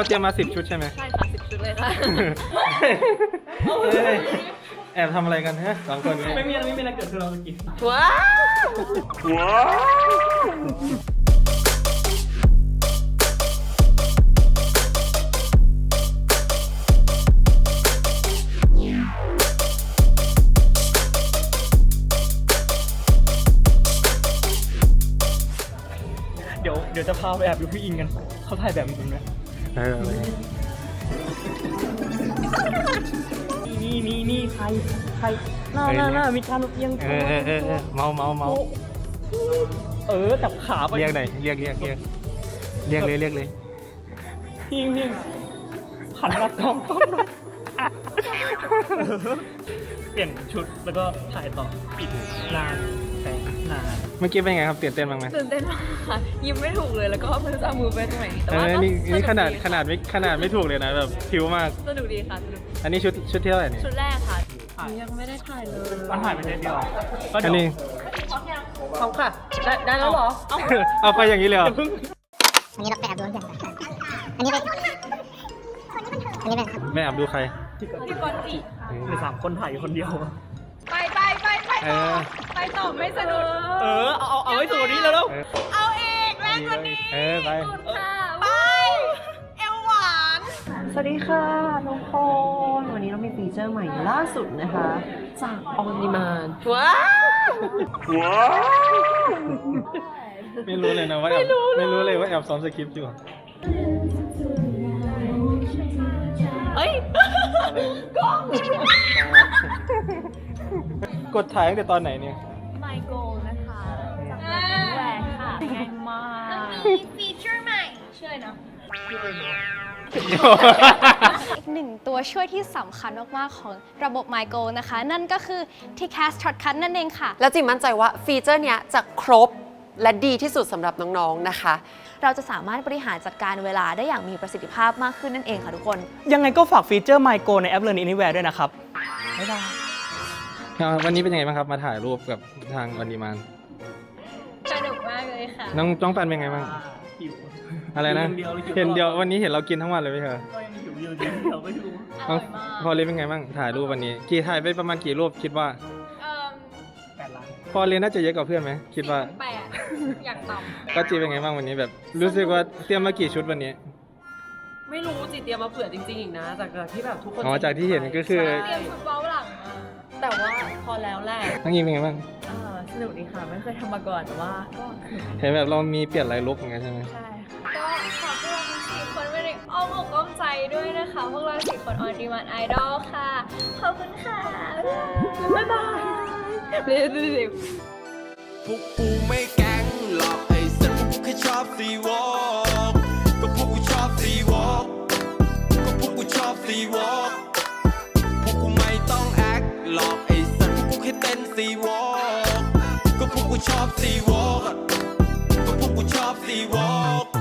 เราเตรียมมาสิบชุดใช่ไหม ใช่ค่ะสิบชุดเลยค่ะเฮ้ยแอบทำอะไรกันฮะสองคนนี้ไม่มีอะไรไม่มีอะไรเกิดขึ้นเราจะกินว้าวเดี๋ยวเดี๋ยวจะพาไปแอบดูพี่อิงกัน เขาถ่ายแบบจริงๆนะ เออนี่นี่นี่ใครใครหน้าหน้าหน้ามีการเอียงเออเออเออเออเมาเมาเมาเออจับขาไปเรียกหน่อยเรียกเรียกเรียกเรียกเลยเรียกเลยพี่อิงพี่อิงหันมาจ้องกล้องหน่อยเปลี่ยนชุดแล้วก็ถ่ายต่อปิดนาน แต่นานเมื่อกี้เป็นไงครับตื่นเต้นบ้างไหมตื่นเต้นมากค่ะยิ้มไม่ถูกเลยแล้วก็ไม่รู้จะเอามือไปตรงไหนแต่เอว่าอก็นี่สนี่กขนาดค่ะขนาดไม่ขนาดไม่ถูกเลยนะแบบผิวมาก สนุกดีค่ะสนุกอันนี้ชุดชุดที่เท่าไหร่เนี่ยชุดแรกค่ะยังไม่ได้ถ่ายเลยมันถ่ายไปเทปเดียวก็อัเดี๋นยวนี้ พร้อมค่ะ ได้ได้แล้วเหรอ เอาเอาไปอย่างนี้เลยเหรออย่าเพิ่งอันนี้เราไปแอบดูอย่างอันนี้เป็นอันนี้เป็น ไม่แอบดูใคร พี่กอนจีหรือสามคนถ่ายอยู่คนเดียวไปไปไปไป เอต่อ อ ไปต่อไม่สนุกเออ เอาเอาเอาไว้ตัวนี้แล้วแล้วเออเอาอีกแรงกว่านี้เออไป สุดค่ะไป เอวหวาน สวัสดีค่ะทุกคน วันนี้เรามีฟีเจอร์ใหม่ล่าสุดนะคะ จากออนนิมานว้าวไม่รู้เลยนะว่าแอบไม่รู้เลยว่าแอบซ้อมสคริปต์อยู่เฮ้ยก ดถ่ายตั้งแต่ตอนไหนเนี่ยไมโกนะคะจากแบรนด์แหวนค่ะง่ายมากฟีเจอร์ใหม่เชื่อนะอีกหนึ่งตัวช่วยที่สำคัญมาก ๆ ของระบบ MyGo นะคะ นั่นก็คือ TCAS Shortcut นั่นเองค่ะ แล้วจิมมั่นใจว่าฟีเจอร์เนี้ยจะครบและดีที่สุดสำหรับน้อง ๆ นะคะ เราจะสามารถบริหารจัดการเวลาได้อย่างมีประสิทธิภาพมากขึ้นนั่นเองค่ะทุกคน ยังไงก็ฝากฟีเจอร์ My Go ในแอป Learn Anywhere ด้วยนะครับ เอาวันนี้เป็นยังไงบ้างครับ มาถ่ายรูปกับทางวันดีมานสนุกมากเลยค่ะ น้องจ้องปันเป็นไงบ้างอะไรนะเดียวเลยเห็นเดียววันนี้เห็นเรากินทั้งวันเลยไหมคะก็ยังหิวอยู่เดี๋ยวไม่รู้อน้ร่อองยมากพอเลยเป็นไงบ้าง ถ่ายรูปวันนี้ กี่ถ่ายไปประมาณกี่รูปคิดว่า เอ่อแปดล้านพอเรียนน่าจะเยอะกว่าเพื่อนไหมคิดว่าแปดอยากต่ำก็จีเป็นไงบ้างวันนี้แบบ รู้สึกว่าเตรียมมากี่ชุดวันนี้ ไม่รู้จิเตรียมมาเผื่อจริงๆอีกนะจากที่แบบทุกคนอ๋อจากที่เห็นก็คือใช่เตรียมชุดเบ้าหลังมา แต่ว่าพอแล้วแหละน้องยิงเป็นไงบ้างเออสนุกดีค่ะ ไม่เคยทำมาก่อนแต่ว่าก็สนุกเห็นแบบเรามีเปลี่ยนลายลุกเหมือนกันใช่ไหมใช่ค่ะก็ฝากพวกเราทั้งสี่คนไว้ในอ้อมอกอ้อมใจด้วยนะคะ พวกเราสี่คนออนดีมันไอดอลค่ะ ขอบคุณค่ะ บ๊ายบายเร็วๆ พวกกูไม่แก๊งหรอกไอ้สัตว์พวกกูแค่ชอบซีวอ เต้นซีวอล์กก็พวกกูชอบซีวอล์กก็พวกกูชอบซีวอล์ก